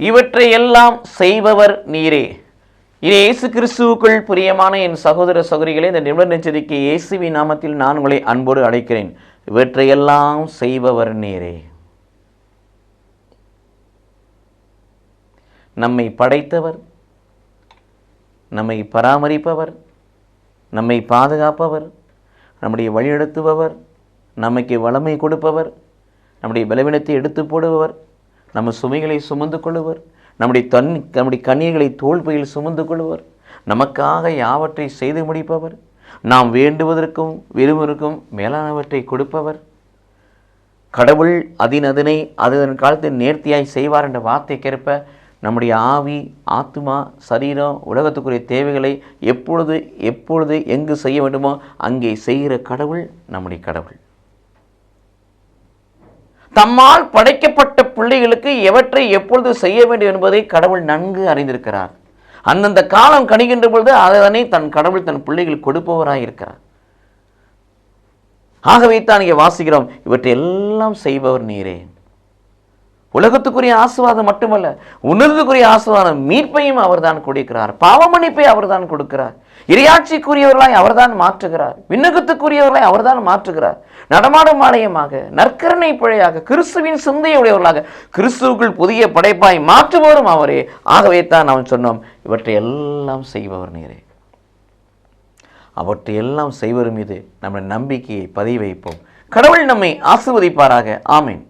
இவற்றை எல்லாம் செய்பவர் நீரே. இது இயேசு கிறிஸ்துவுக்குள் பிரியமான என் சகோதர சகோதரிகளே இந்த நிபுணர் நெச்சரிக்கை இயேசுவின் நாமத்தில் நான் உங்களை அன்போடு அழைக்கிறேன். இவற்றையெல்லாம் செய்பவர் நீரே. நம்மை படைத்தவர் நம்மை பராமரிப்பவர் நம்மை பாதுகாப்பவர் நம்முடைய வழிநடத்துபவர் நமக்கு வளமை கொடுப்பவர் நம்முடைய பலவீனத்தை எடுத்து போடுபவர் நம்ம சுமைகளை சுமந்து கொள்ளுவர். நம்முடைய தன் நம்முடைய கண்ணீர்களை தோல்பையில் சுமந்து கொள்வர் நமக்காக யாவற்றை செய்து முடிப்பவர். நாம் வேண்டுவதற்கும் விரும்புவதற்கும் மேலானவற்றை கொடுப்பவர். கடவுள் அதினதனை அதன் காலத்தில் நேர்த்தியாய் செய்வார் என்ற வார்த்தைக்கேற்ப நம்முடைய ஆவி ஆத்மா சரீரம் உலகத்துக்குரிய தேவைகளை எப்பொழுது எப்பொழுது எங்கு செய்ய வேண்டுமோ அங்கே செய்கிற கடவுள் நம்முடைய கடவுள். தம்மால் படைக்கப்பட்ட பிள்ளைகளுக்கு எவற்றை எப்பொழுது செய்ய வேண்டும் என்பதை கடவுள் நன்கு அறிந்திருக்கிறார். அந்தந்த காலம் கணிகின்ற பொழுது அதனை தன் கடவுள் தன் பிள்ளைகள் கொடுப்பவராக இருக்கிறார். ஆகவே தான் இங்கே வாசிக்கிறோம் இவற்றை எல்லாம் செய்பவர் நீரே. உலகத்துக்குரிய ஆசுவாதம் மட்டுமல்ல உணர்வுக்குரிய ஆசுவாதம் மீட்பையும் அவர்தான் கொடுக்கிறார். பாவமன்னிப்பை அவர்தான் கொடுக்கிறார். இரையாட்சிக்குரியவர்களாய் அவர்தான் மாற்றுகிறார். விண்ணகத்துக்குரியவர்களாய் அவர்தான் மாற்றுகிறார். நடமாடும் ஆலயமாக நற்கரணை பிழையாக கிறிஸ்துவின் சிந்தையுடையவர்களாக கிறிஸ்துவுக்குள் புதிய படைப்பாய் மாற்றுபவரும் அவரே. ஆகவே தான் நாம் சொன்னோம் இவற்றை எல்லாம் செய்பவர் நீரே. அவற்றை எல்லாம் செய்வர் மீது நம்முடைய நம்பிக்கையை பதிவு வைப்போம் கடவுள் நம்மை ஆசிர்வதிப்பாராக. ஆமேன்.